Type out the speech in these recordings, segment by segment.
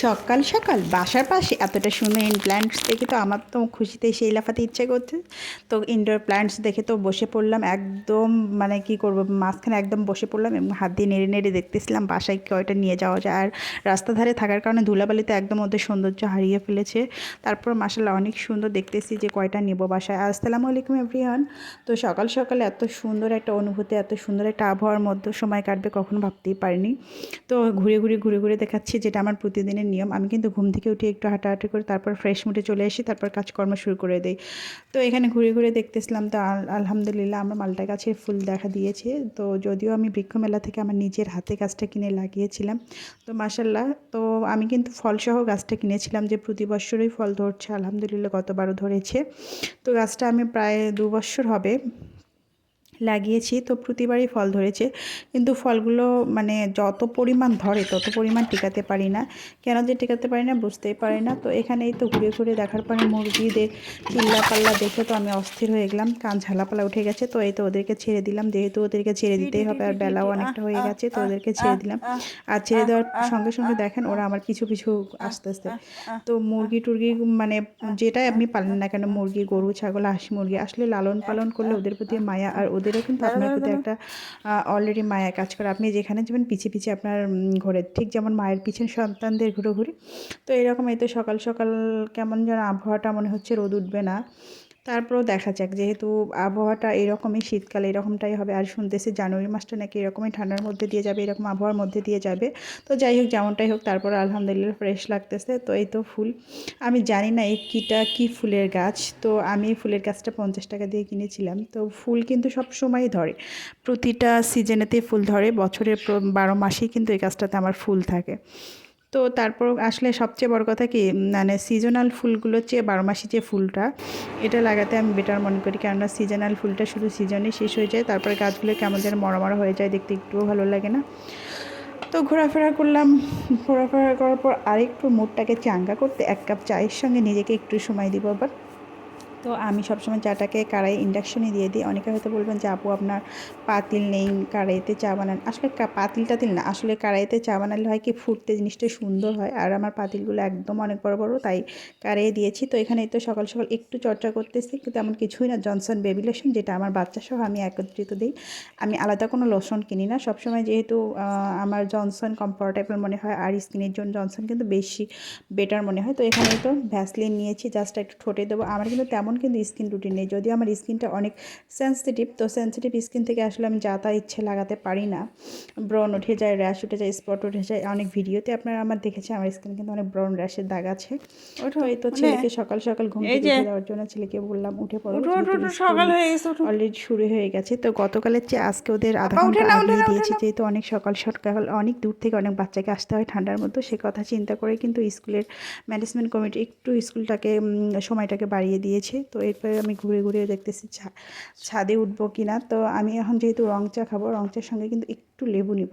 সকাল সকাল বাসার পাশে এতটা সুন্দর ইন প্ল্যান্টস দেখে তো আমার তো খুশিতে সেই লাফাতে ইচ্ছে করছে। তো ইনডোর প্ল্যান্টস দেখে তো বসে পড়লাম একদম মানে কি করব, মাঝখানে একদম বসে পড়লাম এবং হাত দিয়ে নেড়ে নেড়ে দেখতেছিলাম বাসায় কয়টা নিয়ে যাওয়া যায়। আর রাস্তা ধারে থাকার কারণে ধুলাবালিতে একদম ওদের সৌন্দর্য হারিয়ে ফেলেছে। তারপর মাসাল্লাহ অনেক সুন্দর দেখতেছি যে কয়টা নেব বাসায়। আসসালামু আলাইকুম এভরিওয়ান তো সকাল সকাল এত সুন্দর একটা অনুভূতি, এত সুন্দর একটা আবহাওয়ার মধ্যে সময় কাটবে কখনো ভাবতেই পারিনি। তো ঘুরে ঘুরে ঘুরে ঘুরে দেখাচ্ছি যেটা আমার প্রতিদিনের নিয়ম। আমি কিন্তু ঘুম থেকে উঠে একটু হাঁটাহাঁটি করে তারপর ফ্রেশ মুডে চলে আসি, তারপর কাজকর্ম শুরু করে দিই। তো এখানে ঘুরে ঘুরে দেখতেছিলাম তো আলহামদুলিল্লাহ আমার মালটা গাছের ফুল দেখা দিয়েছে। তো যদিও আমি বৃক্ষ মেলা থেকে আমার নিজের হাতে গাছটা কিনে লাগিয়েছিলাম, তো মাসাল্লাহ তো আমি কিন্তু ফলসহ গাছটা কিনেছিলাম যে প্রতি বছরই ফল ধরছে, আলহামদুলিল্লাহ গতবারও ধরেছে। তো গাছটা আমি প্রায় দু বছর হবে লাগিয়েছি তো প্রতিবারই ফল ধরেছে। কিন্তু ফলগুলো মানে যত পরিমাণ ধরে তত পরিমাণ টিকাতে পারি না। কেন যে টিকাতে পারি না বুঝতেই পারি না। তো এখানেই তো ঘুরে ঘুরে দেখার পরে মুরগিদের চিল্লা পাল্লা দেখে তো আমি অস্থির হয়ে গেলাম। কান ঝালাপালা উঠে গেছে তো এই তো ওদেরকে ছেড়ে দিলাম। যেহেতু ওদেরকে ছেড়ে দিতেই হবে আর বেলাও অনেকটা হয়ে গেছে তো ওদেরকে ছেড়ে দিলাম। আর ছেড়ে দেওয়ার সঙ্গে সঙ্গে দেখেন ওরা আমার পিছু পিছু আস্তে আস্তে। তো মুরগি টুরগি মানে যেটাই আপনি পালেন না কেন মুরগি গরু ছাগল হাঁস মুরগি আসলে লালন পালন করলে ওদের প্রতি মায়া আর ওদেরও কিন্তু আপনার প্রতি একটা অলরেডি মায়া কাজ করে। আপনি যেখানে যাবেন পিছিয়ে পিছিয়ে আপনার ঘরে। ঠিক যেমন মায়ের পিছনে সন্তানদের ঘুরে ঘুরি। তো এরকম এই তো সকাল সকাল কেমন যেন আবহাওয়াটা মনে হচ্ছে রোদ উঠবে না। তারপরেও দেখা যাক, যেহেতু আবহাওয়াটা এরকমই শীতকালে, এরকমটাই হবে। আর শুনতেছি জানুয়ারি মাসটা নাকি এরকমই ঠান্ডার মধ্যে দিয়ে যাবে, এরকম আবহাওয়ার মধ্যে দিয়ে যাবে। তো যাই হোক, যেমনটাই হোক, তারপর আলহামদুলিল্লাহ ফ্রেশ লাগতেছে। তো এই তো ফুল। আমি জানি না এই কীটা কী ফুলের গাছ। তো আমি ফুলের গাছটা পঞ্চাশ টাকা দিয়ে কিনেছিলাম। তো ফুল কিন্তু সব সময়ই ধরে। প্রতিটা সিজনেতে ফুল ধরে। বছরের বারো মাসেই কিন্তু এই গাছটাতে আমার ফুল থাকে। তো তারপর আসলে সবচেয়ে বড় কথা কি মানে সিজনাল ফুলগুলোর চেয়ে বারো মাসি যে ফুলটা, এটা লাগাতে আমি বেটার মনে করি। কেননা সিজনাল ফুলটা শুধু সিজনে শেষ হয়ে যায়, তারপরে গাছগুলো কেমন যেন মরমর মরা হয়ে যায়, দেখতে একটুও ভালো লাগে না। তো ঘোরাফেরা করলাম। ঘোরাফেরা করার পর আরেকটু মুডটাকে চাঙ্গা করতে, এক কাপ চায়ের সঙ্গে নিজেকে একটু সময় দিব আবার। তো আমি সবসময় চাটাকে কারাই ইন্ডাকশনে দিয়ে দিই। অনেকে হয়তো বলবেন যে, আপু, আপনার পাতিল নেই কারাইতে চা বানান আসলে পাতিল টাতিল না। আসলে কারাইতে চা বানালে হয় কি, ফুটতে জিনিসটা সুন্দর হয়। আর আমার পাতিলগুলো একদম অনেক বড় বড়, তাই কারাইয়ে দিয়েছি। তো এখানে তো সকাল সকাল একটু চর্চা করতেছি, কিন্তু তেমন কিছুই না। জনসন বেবি লোশন যেটা আমার বাচ্চা সহ আমি একত্রিত দিই। আমি আলাদা কোনো লোশন কিনি না। সবসময় যেহেতু আমার জনসন কমফোর্টেবল মনে হয়, আর স্কিনের জন্য জনসন কিন্তু বেশি বেটার মনে হয়। তো এখানে তো ভ্যাসলিন নিয়েছি জাস্ট একটু ঠোঁটে দেবো। আমার কিন্তু তেমন কিন্তু স্কিন রুটিন নেই। যদিও আমার স্কিনটা অনেক সেন্সিটিভ তো সেন্সিটিভ স্কিন থেকে আসলে আমি যা তা ইচ্ছে লাগাতে পারি না। ব্রন উঠে যায় র্যাশ উঠে যায় স্পট উঠে যায় অনেক ভিডিওতে আপনারা আমার দেখেছে আমার স্কিন কিন্তু অনেক ব্রন র্যাশের দাগ আছে। ওঠো। এই তো ছেলেকে সকাল সকাল ঘুম থেকে দেওয়ার জন্য ছেলেকে বললাম উঠে পড়ো সকাল হয়ে গেছে অলরেডি শুরু হয়ে গেছে। তো গতকালের চেয়ে আজকে ওদের আধা ঘণ্টা আগিয়ে দিয়েছে যেহেতু অনেক সকাল সকাল অনেক দূর থেকে অনেক বাচ্চাকে আসতে হয় ঠান্ডার মধ্যে সে কথা চিন্তা করে কিন্তু স্কুলের ম্যানেজমেন্ট কমিটি একটু স্কুলটাকে সময়টাকে বাড়িয়ে দিয়েছে। তো এরপরে আমি ঘুরে ঘুরে দেখতেছি ছাদে উঠবো কিনা। তো আমি এখন যেহেতু রং চা খাব, রং চার সঙ্গে কিন্তু একটু লেবু নিব।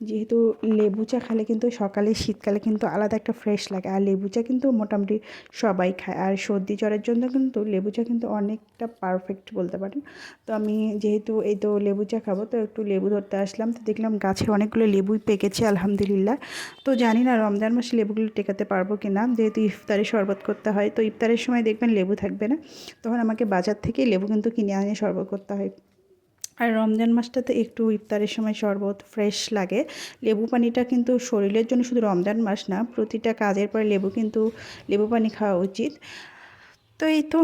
যেহেতু লেবু চা খেলে কিন্তু সকালে, শীতকালে কিন্তু আলাদা একটা ফ্রেশ লাগে। আর লেবু চা কিন্তু মোটামুটি সবাই খায়। আর সর্দি জ্বরের জন্য কিন্তু লেবু চা কিন্তু অনেকটা পারফেক্ট বলতে পারেন। তো আমি যেহেতু এই তো লেবু চা খাব, তো একটু লেবু ধরতে আসলাম। তো দেখলাম গাছে অনেকগুলো লেবুই পেকেছে, আলহামদুলিল্লাহ। তো জানি না রমজান মাসে লেবুগুলো টেকাতে পারব কি না যেহেতু ইফতারে শরবত করতে হয়, তো ইফতারের সময় দেখবেন লেবু থাকবে না। তখন আমাকে বাজার থেকে লেবু কিন্তু কিনে আনিয়ে শরবত করতে হয়। আর রমজান মাসটাতে একটু ইফতারের সময় শরবত ফ্রেশ লাগে। লেবু পানিটা কিন্তু শরীরের জন্য শুধু রমজান মাস না, প্রতিটা কাজের পরে লেবু কিন্তু, লেবু পানি খাওয়া উচিত। তো এই তো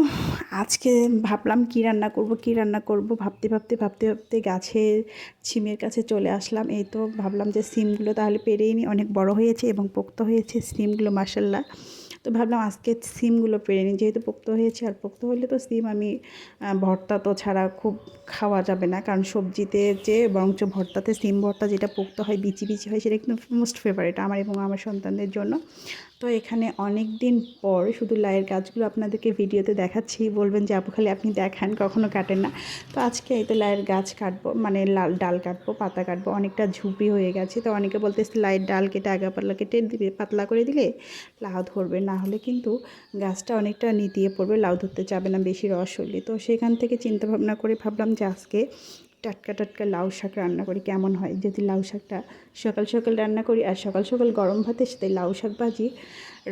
আজকে ভাবলাম কী রান্না করব, কী রান্না করব, ভাবতে ভাবতে ভাবতে ভাবতে গাছের সিমের কাছে চলে আসলাম। এই তো ভাবলাম যে সিমগুলো তাহলে পেরেই নি। অনেক বড় হয়েছে এবং পোক্ত হয়েছে সিমগুলো মাসাল্লাহ তো ভাবলাম আজকে সিমগুলো পেরে নিই। যেহেতু পোক্ত হয়েছে আর পোক্ত হলে তো সিম আমি ভর্তা তো ছাড়া খুব খাওয়া যাবে না। কারণ সবজিতে যে বরঞ্চ ভর্তাতে সিম ভর্তা যেটা পোক্ত হয়, বিচি বিচি হয়, সেটা একদম মোস্ট ফেভারিট আমার এবং আমার সন্তানদের জন্য। তো এখানে অনেক দিন পর শুধু লাইয়ের গাছগুলো আপনাদেরকে ভিডিওতে দেখাচ্ছি, বলবেন যে, আপু, খালি আপনি দেখান, কখনো কাটেন না। তো আজকে এই তো লাইয়ের গাছ কাটবো মানে লাল ডাল কাটবো, পাতা কাটবো, অনেকটা ঝুপি হয়ে গেছে। তো অনেকে বলতেছে, লাইয়ের ডাল কেটে আগা পাতলা কেটে দিবে পাতলা করে দিলে লাউ ধরবে। না হলে কিন্তু গাছটা অনেকটা নিতিয়ে পড়বে, লাউ ধরতে চাবে না, বেশি রস হলে। তো সেখান থেকে চিন্তা ভাবনা করে ভাবলাম যে, আজকে টাটকা টাটকা লাউ শাক রান্না করি, কেমন হয়? যদি লাউ শাকটা সকাল সকাল রান্না করি আর সকাল সকাল গরম ভাতের সাথে লাউ শাক ভাজি,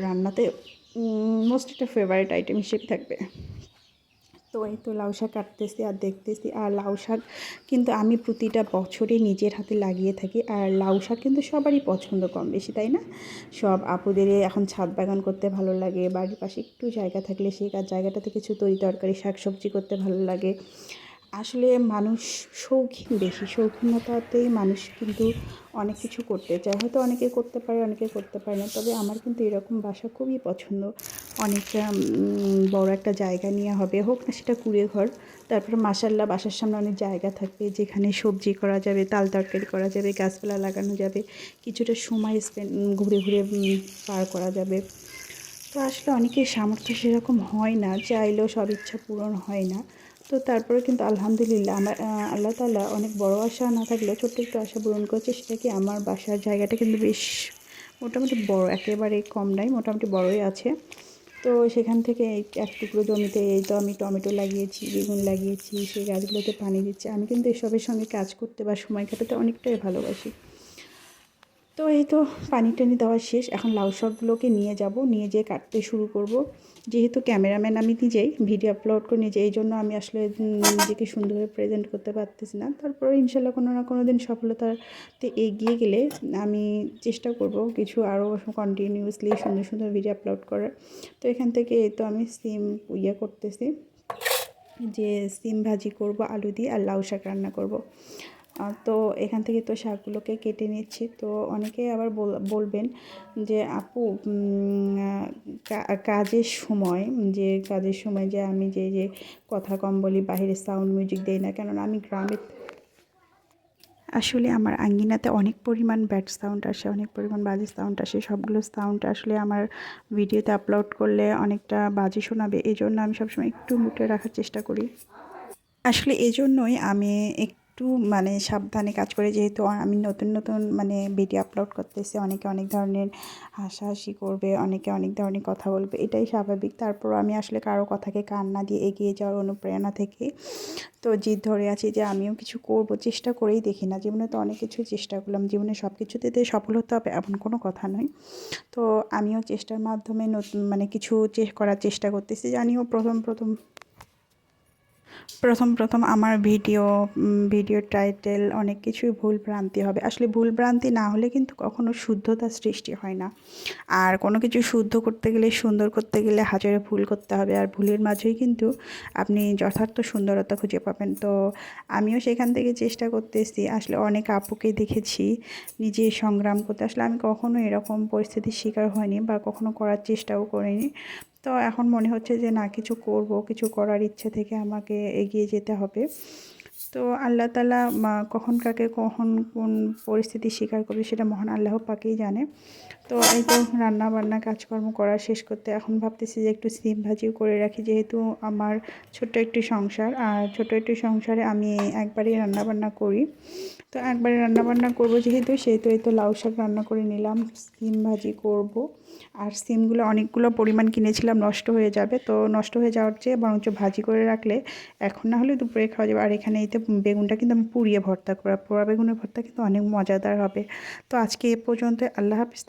রান্নাতে মোস্ট একটা ফেভারিট আইটেম হিসেবে থাকবে। তো এই তো লাউ শাক কাটতেছি আর দেখতেছি, আর লাউ শাক কিন্তু আমি প্রতিটা বছরে নিজের হাতে লাগিয়ে থাকি, আর লাউ শাক কিন্তু সবারই পছন্দ কম বেশি, তাই না? সব আপুদের এখন ছাদ বাগান করতে ভালো লাগে, বাড়ির পাশে একটু জায়গা থাকলে সেই জায়গাটাতে কিছু তরি তরকারি শাক সবজি করতে ভালো লাগে আসলে মানুষ শৌখিন, বেশি শৌখিনতাতেই মানুষ কিন্তু অনেক কিছু করতে চায়। হয়তো অনেকে করতে পারে, অনেকে করতে পারে না। তবে আমার কিন্তু এরকম বাসা খুবই পছন্দ। অনেকটা বড় একটা জায়গা নিয়ে হবে, হোক না সেটা কুড়ে ঘর। তারপরে মাসাল্লাহ বাসার সামনে অনেক জায়গা থাকবে, যেখানে সবজি করা যাবে, তাল তরকারি করা যাবে, গাছপালা লাগানো যাবে, কিছুটা সময় স্পেন্ড ঘুরে ঘুরে পার করা যাবে। তো আসলে অনেকের সামর্থ্য সেরকম হয় না, চাইলেও সব ইচ্ছা পূরণ হয় না। তো তারপরে কিন্তু আলহামদুলিল্লাহ আমার আল্লাহ তাআলা অনেক বড় আশা না থাকলেও ছোট্ট একটু আশা পূরণ করছে, সেটা কি আমার বাসার জায়গাটা কিন্তু বেশ মোটামুটি বড়, একেবারে কম নাই, মোটামুটি বড়ই আছে। তো সেখান থেকে এক টুকরো জমিতে এই তো আমি টমেটো লাগিয়েছি, বেগুন লাগিয়েছি, সেই গাছগুলোতে পানি দিচ্ছি। আমি কিন্তু এসবের সঙ্গে কাজ করতে বা সময় কাটাতে অনেকটাই ভালোবাসি। তো এই তো পানি টানি দেওয়া শেষ। এখন লাউ শাকগুলোকে নিয়ে যাব, নিয়ে যেয়ে কাটতে শুরু করব। যেহেতু ক্যামেরাম্যান আমি নিজেই ভিডিও আপলোড করে নিজে, এই জন্য আমি আসলে নিজেকে সুন্দরভাবে প্রেজেন্ট করতে পারতেছি না। তারপরে ইনশাল্লাহ কোনো না কোনো দিন সফলতাতে এগিয়ে গেলে আমি চেষ্টা করব কিছু আরও কন্টিনিউয়াসলি সুন্দর সুন্দর ভিডিও আপলোড করার। তো এখান থেকে এই তো আমি সিম ইয়ে করতেছি, যে সিম ভাজি করব, আলু দিয়ে আর লাউ শাক রান্না করব। তো এখান থেকে তো শাকগুলোকে কেটে নিচ্ছি। তো অনেকে আবার বলবেন যে, আপু কাজের সময় যে, কাজের সময় যে আমি যে যে কথা কম বলি বাইরে সাউন্ড মিউজিক দেই না কেননা আমি গ্রামে আসলে আমার আঙ্গিনাতে অনেক পরিমাণ ব্যাড সাউন্ড আসে, অনেক পরিমাণ বাজে সাউন্ড আসে। সবগুলো সাউন্ড আসলে আমার ভিডিওতে আপলোড করলে অনেকটা বাজে শোনাবে। এই জন্য আমি সবসময় একটু মুটে রাখার চেষ্টা করি। আসলে এই জন্যই আমি একটু মানে সাবধানে কাজ করে, যেহেতু আমি নতুন নতুন মানে ভিডিও আপলোড করতেছি, অনেকে অনেক ধরনের হাসাহাসি করবে, অনেকে অনেক ধরনের কথা বলবে, এটাই স্বাভাবিক। তারপর আমি আসলে কারও কথাকে কান না দিয়ে এগিয়ে যাওয়ার অনুপ্রেরণা থেকে তো জিদ ধরে আছি যে আমিও কিছু করব, চেষ্টা করেই দেখি না। জীবনে তো অনেক কিছু চেষ্টা করলাম জীবনে সব কিছুতে সফল হতে হবে এমন কোনো কথা নয়। তো আমিও চেষ্টার মাধ্যমে নতুন মানে কিছু করার চেষ্টা করতেছি। জানিও প্রথম প্রথম প্রথম প্রথম আমার ভিডিও ভিডিও টাইটেল অনেক কিছুই ভুল ভ্রান্তি হবে। আসলে ভুল ভ্রান্তি না হলে কিন্তু কখনো শুদ্ধতা সৃষ্টি হয় না। আর কোনো কিছু শুদ্ধ করতে গেলে, সুন্দর করতে গেলে হাজারে ভুল করতে হবে। আর ভুলের মাঝেই কিন্তু আপনি যথার্থ সুন্দরতা খুঁজে পাবেন। তো আমিও সেখান থেকে চেষ্টা করতেছি। আসলে অনেক আপুকে দেখেছি নিজে সংগ্রাম করতে। আসলে আমি কখনো এরকম পরিস্থিতির শিকার হয়নি বা কখনো করার চেষ্টাও করিনি। তো এখন মনে হচ্ছে যে না, কিছু করব, কিছু করার ইচ্ছে থেকে আমাকে এগিয়ে যেতে হবে। তো আল্লাহ তালা কখন কাকে কখন কোন পরিস্থিতি স্বীকার করবে সেটা মহান আল্লাহ পাকেই জানে। তো এই তো রান্না বান্না, কাজকর্ম করা শেষ করতে এখন ভাবতেছি যে একটু সিম ভাজিও করে রাখি, যেহেতু আমার ছোট্ট একটি সংসার। আর ছোট্ট একটি সংসারে আমি একবারই রান্না বান্না করি। তো একবারে রান্না বান্না করব যেহেতু সেহেতু এই তো লাউ শাক রান্না করে নিলাম, সিম ভাজি করব। আর সিমগুলো অনেকগুলো পরিমাণ কিনেছিলাম, নষ্ট হয়ে যাবে। তো নষ্ট হয়ে যাওয়ার চেয়ে বরঞ্চ ভাজি করে রাখলে এখন না হলে দুপুরে খাওয়া যাবে। আর এখানে এতে বেগুনটা কিন্তু আমি পুড়িয়ে ভর্তা করা, পোড়া বেগুনের ভর্তা কিন্তু অনেক মজাদার হবে। তো আজকে এ পর্যন্ত আল্লাহ হাফিজ